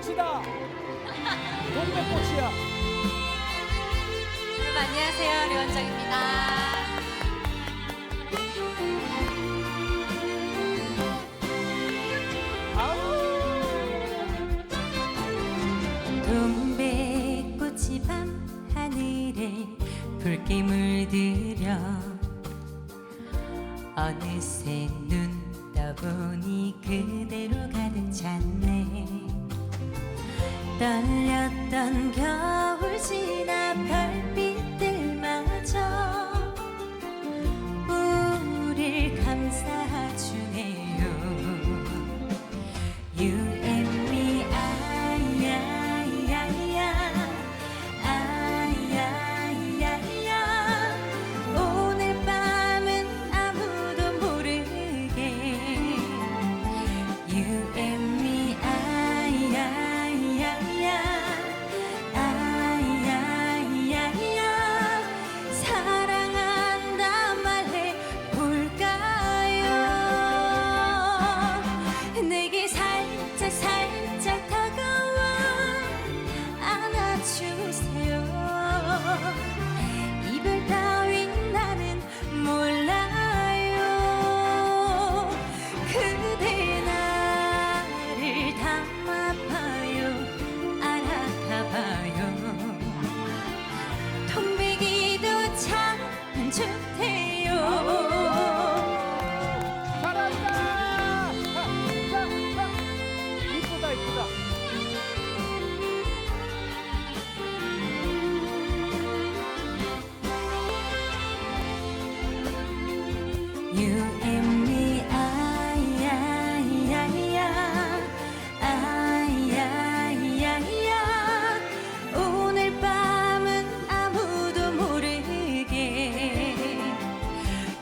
꽃이다. 동백꽃이야. 여러분 안녕하세요. 류원정입니다. 동백꽃이 밤하늘에 붉게 물들여 어느새 눈 떠보니 그대로 가득 찼네 떨렸던 겨울 지나 별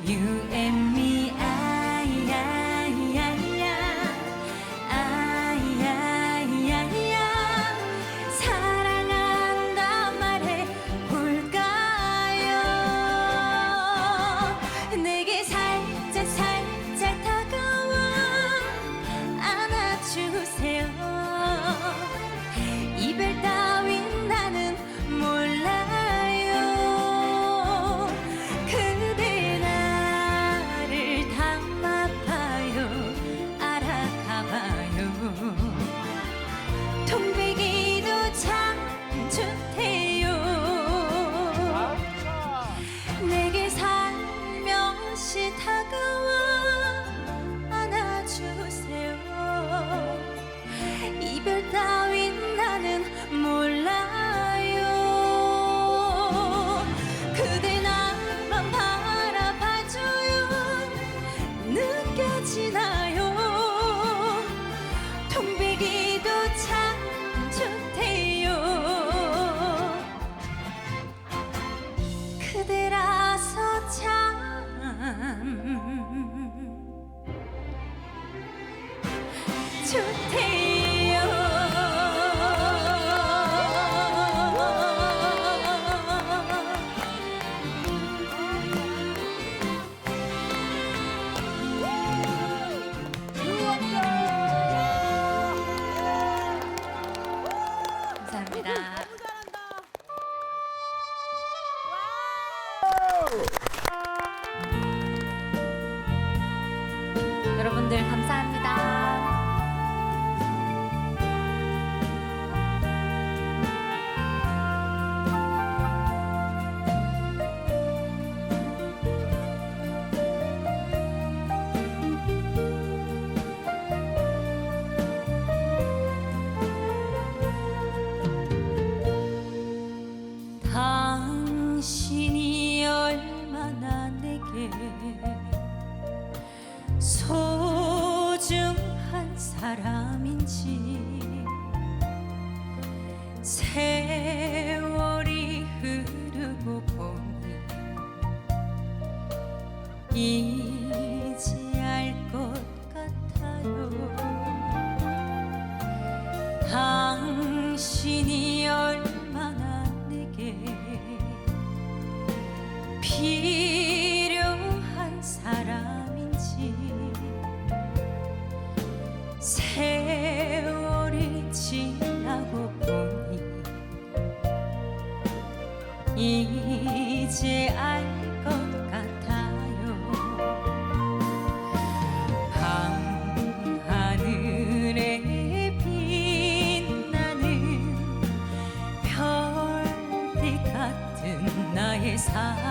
you 좋대요 감사합니다. 여러분들 감사합니다. eyes high.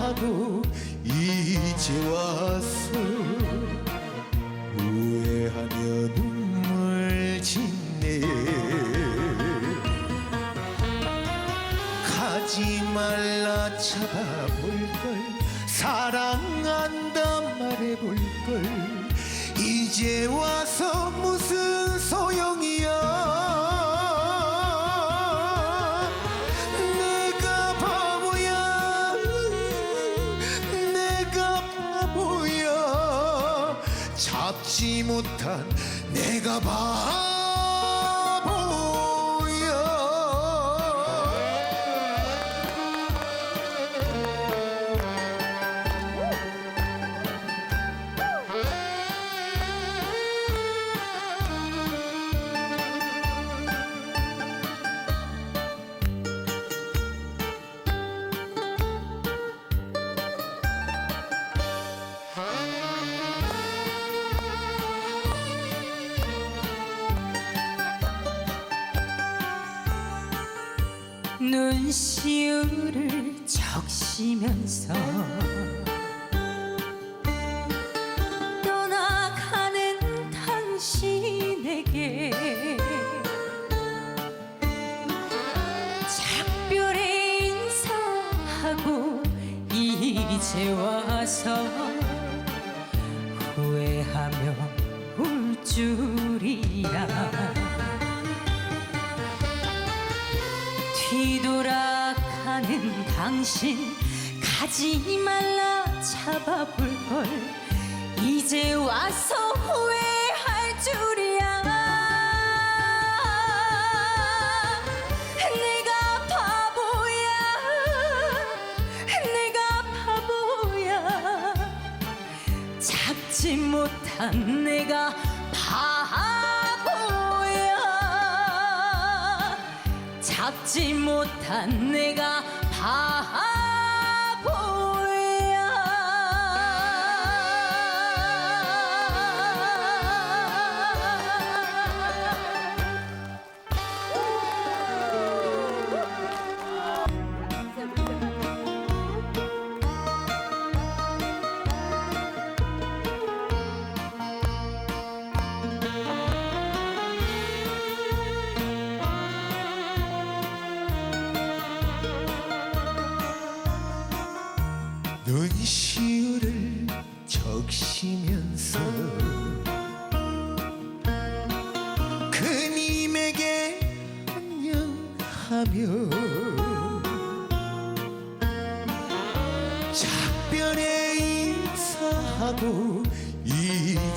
하고 이제 와서 후회하며 눈물 짓네. 가지 말라 잡아볼 걸 사랑한다 말해볼 걸. 이제 와서 잡지 못한 내가 바 시울을 적시면서 떠나가는 당신에게 작별의 인사하고 이제 와서 당신 가지 말라 잡아볼 걸. 이제 와서 후회할 줄이야. 내가 바보야. 내가 바보야. 잡지 못한 내가 바보야. 잡지 못한 내가 바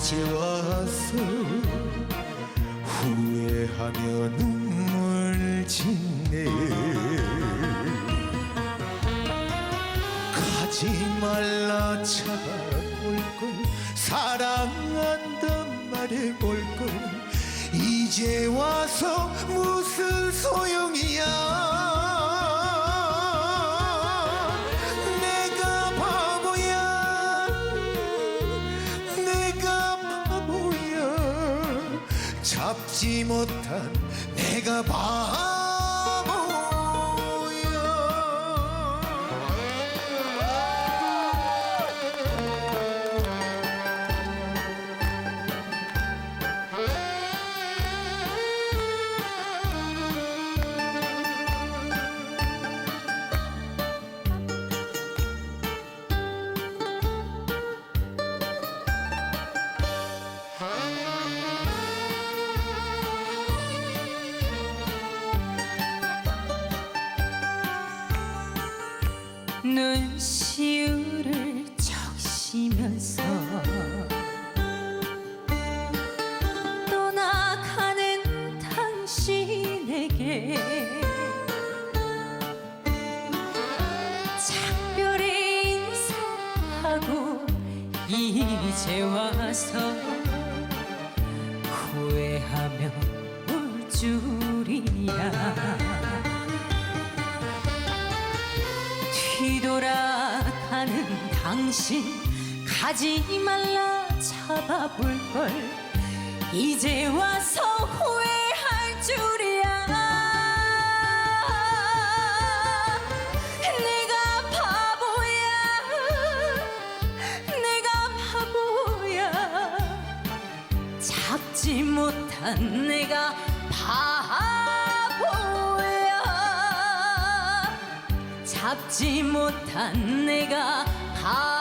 이제 와서 후회하며 눈물 짓네. 가지 말라 잡아볼 걸 사랑한다 말해볼 걸. 이제 와서 무슨 소용이야 잡지 못한 내가 바 당신에게 작별의 인사하고 이제 와서 후회하며 울 줄이야. 뒤돌아가는 당신 가지 말라 잡아볼 걸. 이제 와서 후회할 줄이 내가 바보야. 잡지 못한 내가 바보야